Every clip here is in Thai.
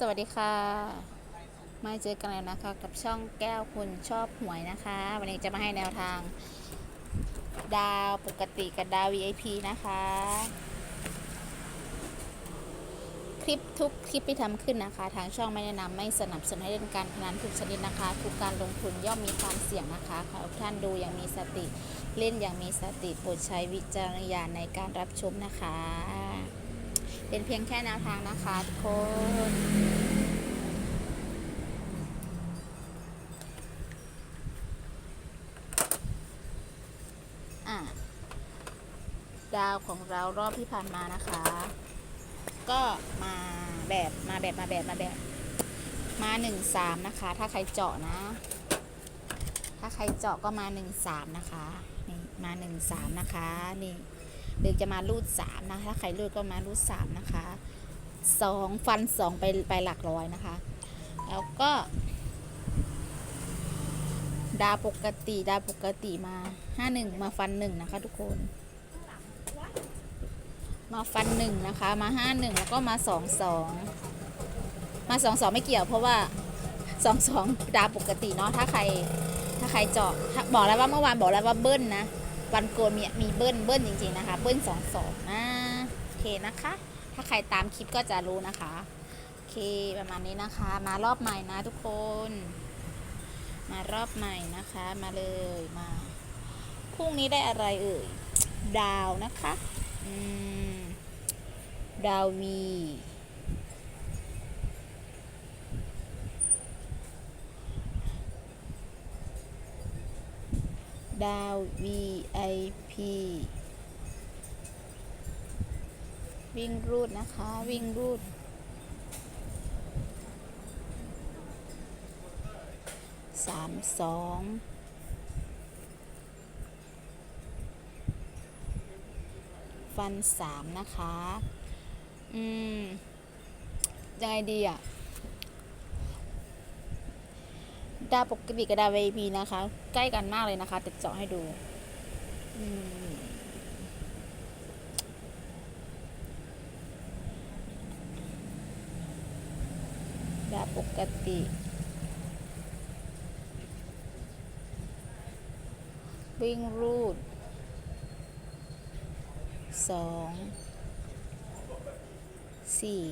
สวัสดีค่ะ มาเจอกันแล้วนะคะ กับช่องแก้วคุณชอบหวยนะคะ วันนี้จะมาให้แนวทาง ดาวปกติกับดาว VIP นะคะ คลิปทุกคลิปที่ทำขึ้นนะคะ ทางช่องไม่แนะนำไม่สนับสนุนให้เล่นการพนันทุกชนิดนะคะ ทุกการลงทุนย่อมมีความเสี่ยงนะคะ ขอทุกท่านดูอย่างมีสติ เล่นอย่างมีสติโปรดใช้วิจารณญาณในการรับชมนะคะ เป็นเพียงแค่แนวทางนะคะทุกคนดาวของเรารอบที่ผ่านมานะคะ ก็มาแบบมาแบบมาแบบมาแบบ มาหนึ่งสามนะคะ ถ้าใครเจาะนะ ถ้าใครเจาะก็มาหนึ่งสามนะคะ นี่มาหนึ่งสามนะคะ นี่ หรือจะมารูดสามนะถ้าใครรูดก็มารูดสามนะคะสองฟันสองไปไปหลักร้อยนะคะ แล้วก็ ดาปกติดาปกติมาห้าหนึ่งมาฟันหนึ่งนะคะทุกคน มาฟันหนึ่งนะคะมาห้าหนึ่งแล้วก็มาสองสองมาสองสองไม่เกี่ยวเพราะว่าสองสองดาปกติเนาะถ้าใครถ้าใครเจาะบอกแล้วว่าเมื่อวานบอกแล้วว่าเบิ้ลนะ วันโกนมีมีเบิ้ลเบิ้ลจริงๆนะคะ เบิ้ลสองสองนะโอเคนะคะ ถ้าใครตามคลิปก็จะรู้นะคะโอเคประมาณนี้นะคะ มารอบใหม่นะทุกคน มารอบใหม่นะคะ มาเลยมาพรุ่งนี้ได้อะไรเอ่ยดาวนะคะอืมดาววี ดาว VIP วิ่งรูดนะคะ วิ่งรูด สามสองฟันสามนะคะ อืมยังไงดีอะ ดาปกติกับดาว VIP นะคะ ใกล้กันมากเลยนะคะแต่เจาะให้ดูอืมดาปกติวิ่งรูดสองสี่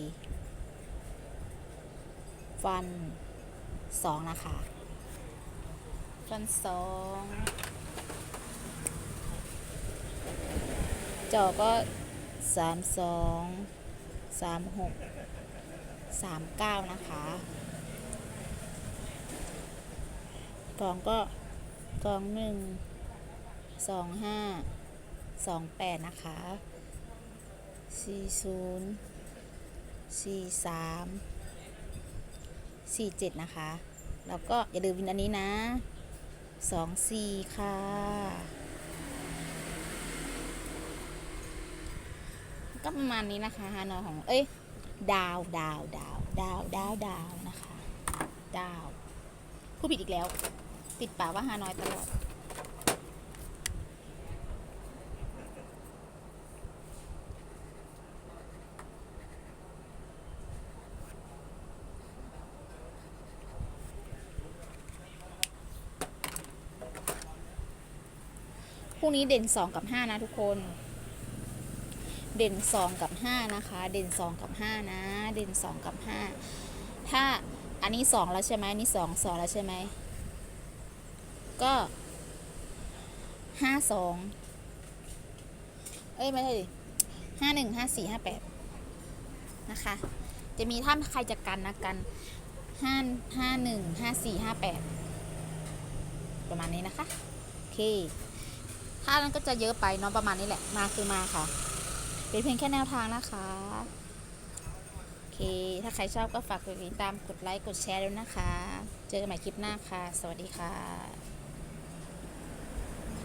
ฟันสองนะคะ ฟันสองจอก็สามสองสามหกสามเก้านะคะกองก็กองหนึ่งสองห้าสองแปดนะคะสี่ศูนย์สี่สามสี่เจ็ดนะคะ แล้วก็อย่าลืมวินอันนี้นะ สองสี่ค่ะ ก็ประมาณนี้นะคะฮานอยของ เอ้ย ดาว ดาว ดาว ดาว ดาว ดาว นะคะ ดาว ผู้ผิดอีกแล้ว ติดปากว่าฮานอยตลอด พรุ่งนี้เด่นสองกับห้านะทุกคน เด่นสองกับห้านะคะ เด่นสองกับห้านะ เด่นสองกับห้าถ้าอันนี้สองแล้วใช่ไหมอันนี้สองสองแล้วใช่ไหม ก็ห้าสองเอ้ย ไม่ใช่ดิห้าหนึ่งห้าสี่ห้าแปดนะคะ จะมีถ้าใครจะกันนะกันห้าห้าหนึ่งห้าสี่ห้าแปดประมาณนี้นะคะ โอเค ถ้านั้นก็จะเยอะไปเนาะประมาณนี้แหละ มาคือมาค่ะ เป็นเพียงแค่แนวทางนะคะ โอเค ถ้าใครชอบก็ฝากกดติดตาม กดไลค์ กดแชร์ด้วยนะคะ เจอกันใหม่คลิปหน้าค่ะ สวัสดีค่ะ